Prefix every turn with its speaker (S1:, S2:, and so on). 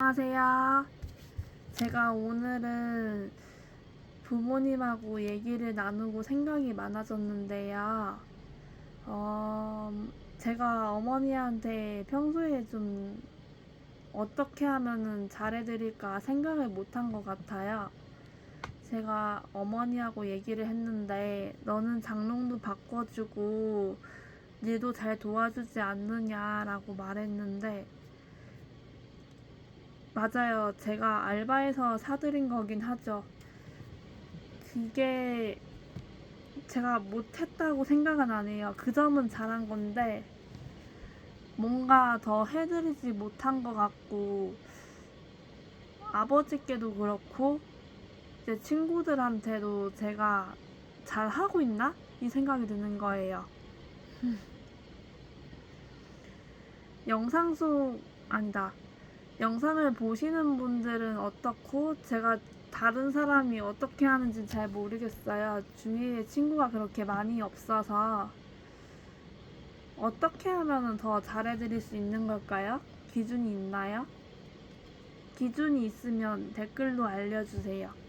S1: 안녕하세요. 제가 오늘은 부모님하고 얘기를 나누고 생각이 많아졌는데요. 어, 제가 어머니한테 평소에 좀 어떻게 하면은 잘해드릴까 생각을 못한 것 같아요. 제가 어머니하고 얘기를 했는데, 너는 장롱도 바꿔주고, 일도 잘 도와주지 않느냐라고 말했는데, 맞아요. 제가 알바해서 사드린 거긴 하죠. 그게 제가 못했다고 생각은 안 해요. 그 점은 잘한 건데, 뭔가 더 해드리지 못한 것 같고, 아버지께도 그렇고, 제 친구들한테도 제가 잘 하고 있나? 이 생각이 드는 거예요. 영상 속, 아니다. 영상을 보시는 분들은 어떻고 제가 다른 사람이 어떻게 하는지 잘 모르겠어요. 주위에 친구가 그렇게 많이 없어서 어떻게 하면 더 잘해드릴 수 있는 걸까요? 기준이 있나요? 기준이 있으면 댓글로 알려주세요.